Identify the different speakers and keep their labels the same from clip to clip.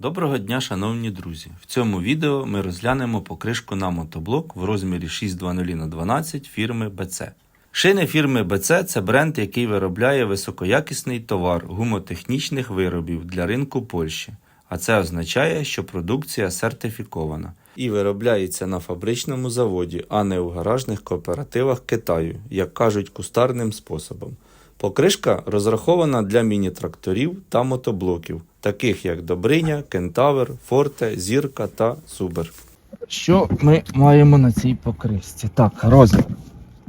Speaker 1: Доброго дня, шановні друзі! В цьому відео ми розглянемо покришку на мотоблок в розмірі 620 на 12 фірми BC. Шини фірми BC – це бренд, який виробляє високоякісний товар гумотехнічних виробів для ринку Польщі. А це означає, що продукція сертифікована і виробляється на фабричному заводі, а не у гаражних кооперативах Китаю, як кажуть, кустарним способом. Покришка розрахована для міні-тракторів та мотоблоків, таких як Добриня, Кентавр, Форте, Зірка та Субер.
Speaker 2: Що ми маємо на цій покришці? Так, розмір.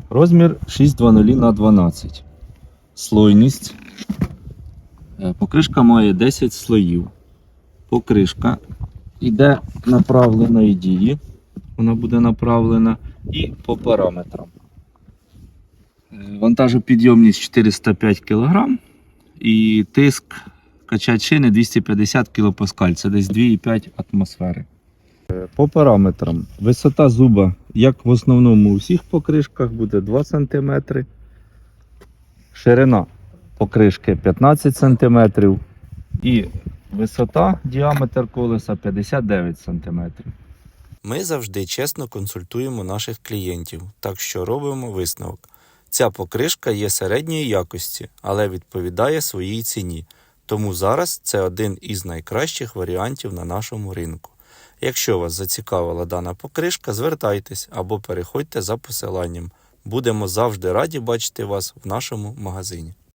Speaker 2: Розмір 620 на 12. Слойність. Е, Покришка має 10 слоїв. Покришка йде направленої дії. Вона буде направлена і по параметрам. Е, Вантажопідйомність 405 кг і тиск качать шини 250 кПа. Це десь 2,5 атмосфери. По параметрам. Висота зуба, як в основному у всіх покришках, буде 2 см. Ширина покришки 15 см. І висота, діаметр колеса 59 см.
Speaker 1: Ми завжди чесно консультуємо наших клієнтів, так що робимо висновок. Ця покришка є середньої якості, але відповідає своїй ціні. Тому зараз це один із найкращих варіантів на нашому ринку. Якщо вас зацікавила дана покришка, звертайтесь або переходьте за посиланням. Будемо завжди раді бачити вас в нашому магазині.